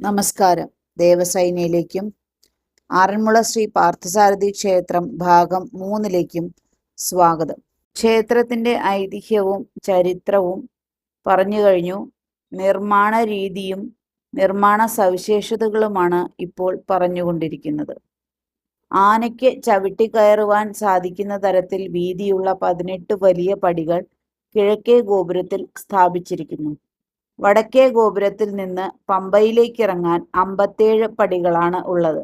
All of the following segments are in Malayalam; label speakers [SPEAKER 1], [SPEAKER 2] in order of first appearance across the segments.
[SPEAKER 1] നമസ്കാരം. ദേവസൈനയിലേക്കും ആറന്മുള ശ്രീ പാർത്ഥസാരഥി ക്ഷേത്രം ഭാഗം മൂന്നിലേക്കും സ്വാഗതം. ക്ഷേത്രത്തിന്റെ ഐതിഹ്യവും ചരിത്രവും പറഞ്ഞു കഴിഞ്ഞു. നിർമ്മാണ രീതിയും നിർമ്മാണ സവിശേഷതകളുമാണ് ഇപ്പോൾ പറഞ്ഞുകൊണ്ടിരിക്കുന്നത് ആനയ്ക്ക് ചവിട്ടി കയറുവാൻ സാധിക്കുന്ന തരത്തിൽ വീതിയുള്ള പതിനെട്ട് വലിയ പടികൾ കിഴക്കേ ഗോപുരത്തിൽ സ്ഥാപിച്ചിരിക്കുന്നു. വടക്കേ ഗോപുരത്തിൽ നിന്ന് പമ്പയിലേക്ക് ഇറങ്ങാൻ അമ്പത്തേഴ് പടികളാണ് ഉള്ളത്.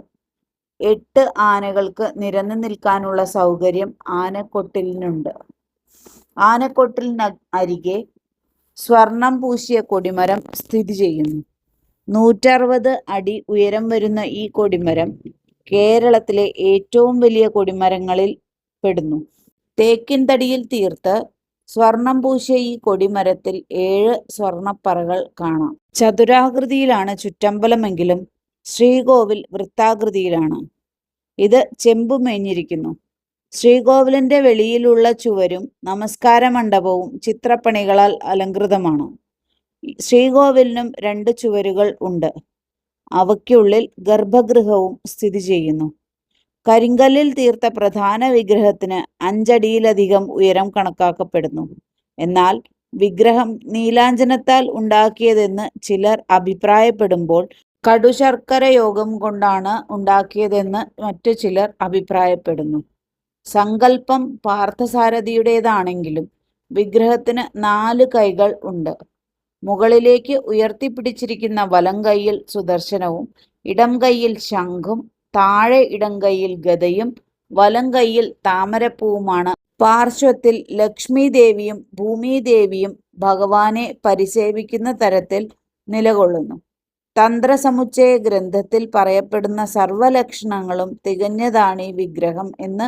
[SPEAKER 1] എട്ട് ആനകൾക്ക് നിരന്നു നിൽക്കാനുള്ള സൗകര്യം ആനക്കൊട്ടിലിനുണ്ട്. ആനക്കൊട്ടിലിന് അരികെ സ്വർണം പൂശിയ കൊടിമരം സ്ഥിതി ചെയ്യുന്നു. നൂറ്ററുപത് അടി ഉയരം വരുന്ന ഈ കൊടിമരം കേരളത്തിലെ ഏറ്റവും വലിയ കൊടിമരങ്ങളിൽ പെടുന്നു. തേക്കിൻ തടിയിൽ തീർത്ത് സ്വർണം പൂശിയ ഈ കൊടിമരത്തിൽ ഏഴ് സ്വർണപ്പറകൾ കാണാം. ചതുരാകൃതിയിലാണ് ചുറ്റമ്പലമെങ്കിലും ശ്രീകോവിൽ വൃത്താകൃതിയിലാണ്. ഇത് ചെമ്പു മേഞ്ഞിരിക്കുന്നു ശ്രീകോവിലിന്റെ വെളിയിലുള്ള ചുവരും നമസ്കാര മണ്ഡപവും ചിത്രപ്പണികളാൽ അലങ്കൃതമാണ് ശ്രീകോവിലിനും രണ്ട് ചുവരുകൾ ഉണ്ട്. അവയ്ക്കുള്ളിൽ ഗർഭഗൃഹവും സ്ഥിതി ചെയ്യുന്നു. കരിങ്കല്ലിൽ തീർത്ത പ്രധാന വിഗ്രഹത്തിന് അഞ്ചടിയിലധികം ഉയരം കണക്കാക്കപ്പെടുന്നു. എന്നാൽ വിഗ്രഹം നീലാഞ്ജനത്താൽ ഉണ്ടാക്കിയതെന്ന് ചിലർ അഭിപ്രായപ്പെടുമ്പോൾ കടുശർക്കര യോഗം കൊണ്ടാണ് ഉണ്ടാക്കിയതെന്ന് മറ്റു ചിലർ അഭിപ്രായപ്പെടുന്നു. സങ്കല്പം പാർത്ഥസാരഥിയുടേതാണെങ്കിലും വിഗ്രഹത്തിന് നാല് കൈകൾ ഉണ്ട്. മുകളിലേക്ക് ഉയർത്തിപ്പിടിച്ചിരിക്കുന്ന വലം കൈയിൽ സുദർശനവും ഇടം കൈയിൽ ശംഖും താഴെ ഇടം കൈയിൽ ഗതയും വലം കൈയിൽ താമരപ്പൂവുമാണ്. പാർശ്വത്തിൽ ലക്ഷ്മി ദേവിയും ഭൂമിദേവിയും ഭഗവാനെ പരിസേവിക്കുന്ന തരത്തിൽ നിലകൊള്ളുന്നു. തന്ത്രസമുച്ചയ ഗ്രന്ഥത്തിൽ പറയപ്പെടുന്ന സർവലക്ഷണങ്ങളും തികഞ്ഞതാണ് ഈ വിഗ്രഹം എന്ന്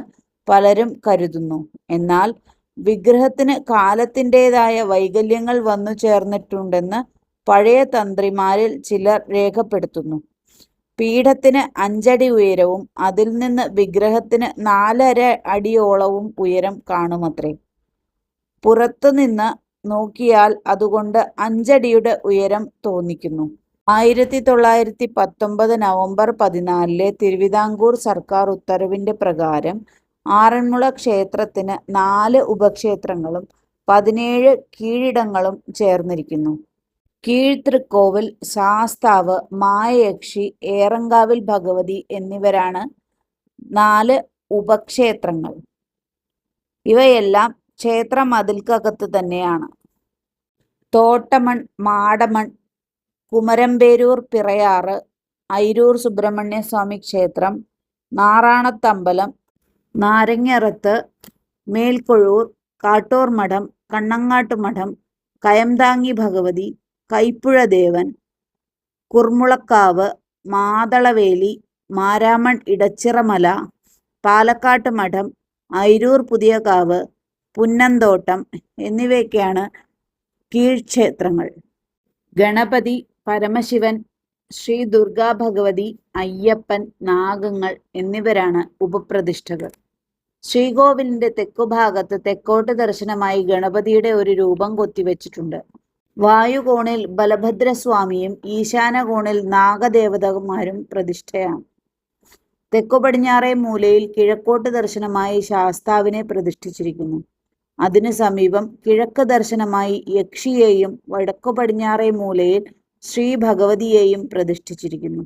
[SPEAKER 1] പലരും കരുതുന്നു. എന്നാൽ വിഗ്രഹത്തിന് കാലത്തിന്റെതായ വൈകല്യങ്ങൾ വന്നു ചേർന്നിട്ടുണ്ടെന്ന് പഴയ തന്ത്രിമാരിൽ ചിലർ രേഖപ്പെടുത്തുന്നു. പീഠത്തിന് അഞ്ചടി ഉയരവും അതിൽ നിന്ന് വിഗ്രഹത്തിന് നാലര അടിയോളവും ഉയരം കാണുമത്രേ. പുറത്തുനിന്ന് നോക്കിയാൽ അതുകൊണ്ട് അഞ്ചടിയുടെ ഉയരം തോന്നിക്കുന്നു. ആയിരത്തി തൊള്ളായിരത്തി പത്തൊമ്പത് നവംബർ പതിനാലിലെ തിരുവിതാംകൂർ സർക്കാർ ഉത്തരവിന്റെ പ്രകാരം ആറന്മുള ക്ഷേത്രത്തിന് നാല് ഉപക്ഷേത്രങ്ങളും പതിനേഴ് കീഴിടങ്ങളും ചേർന്നിരിക്കുന്നു. കീഴ്തൃക്കോവിൽ ശാസ്താവ് മായയക്ഷി ഏറങ്കാവിൽ ഭഗവതി എന്നിവരാണ് നാല് ഉപക്ഷേത്രങ്ങൾ. ഇവയെല്ലാം ക്ഷേത്ര മതിൽക്കകത്ത് തന്നെയാണ്. തോട്ടമൺ മാടമൺ കുമരമ്പേരൂർ പിറയാറ് ഐരൂർ സുബ്രഹ്മണ്യസ്വാമി ക്ഷേത്രം നാറാണത്തമ്പലം നാരങ്ങറത്ത് മേൽക്കൊഴൂർ കാട്ടൂർ മഠം കണ്ണങ്ങാട്ട് മഠം കയംതാങ്ങി ഭഗവതി കൈപ്പുഴദേവൻ കുർമുളക്കാവ് മാതളവേലി മാരാമൺ ഇടച്ചിറമല പാലക്കാട്ട് മഠം ഐരൂർ പുതിയകാവ് പുന്നന്തോട്ടം എന്നിവയൊക്കെയാണ് കീഴ്ക്ഷേത്രങ്ങൾ. ഗണപതി പരമശിവൻ ശ്രീ ദുർഗാ ഭഗവതി അയ്യപ്പൻ നാഗങ്ങൾ എന്നിവരാണ് ഉപപ്രതിഷ്ഠകൾ. ശ്രീകോവിലിന്റെ തെക്കുഭാഗത്ത് തെക്കോട്ട് ദർശനമായി ഗണപതിയുടെ ഒരു രൂപം കൊത്തിവെച്ചിട്ടുണ്ട്. വായുകോണിൽ ബലഭദ്രസ്വാമിയും ഈശാനകോണിൽ നാഗദേവതമാരും പ്രതിഷ്ഠയാണ്. തെക്കു പടിഞ്ഞാറേ മൂലയിൽ കിഴക്കോട്ട് ദർശനമായി ശാസ്താവിനെ പ്രതിഷ്ഠിച്ചിരിക്കുന്നു. അതിനു സമീപം കിഴക്ക് ദർശനമായി യക്ഷിയെയും വടക്കു പടിഞ്ഞാറേ മൂലയിൽ ശ്രീ ഭഗവതിയെയും പ്രതിഷ്ഠിച്ചിരിക്കുന്നു.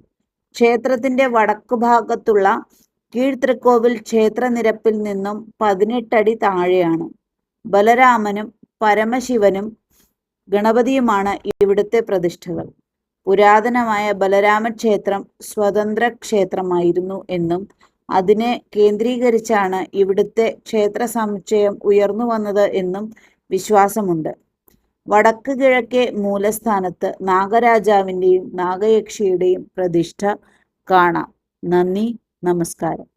[SPEAKER 1] ക്ഷേത്രത്തിന്റെ വടക്കു ഭാഗത്തുള്ള കീഴ്ത്രിക്കോവിൽ ക്ഷേത്രനിരപ്പിൽ നിന്നും പതിനെട്ടടി താഴെയാണ്. ബലരാമനും പരമശിവനും ഗണപതിയുമാണ് ഇവിടുത്തെ പ്രതിഷ്ഠകൾ. പുരാതനമായ ബലരാമ ക്ഷേത്രം സ്വതന്ത്ര ക്ഷേത്രമായിരുന്നു എന്നും അതിനെ കേന്ദ്രീകരിച്ചാണ് ഇവിടുത്തെ ക്ഷേത്ര സമുച്ചയം ഉയർന്നു വന്നത് എന്നും വിശ്വാസമുണ്ട്. വടക്ക് കിഴക്കേ മൂലസ്ഥാനത്ത് നാഗരാജാവിന്റെയും നാഗയക്ഷിയുടെയും പ്രതിഷ്ഠ കാണാം. നന്ദി നമസ്കാരം.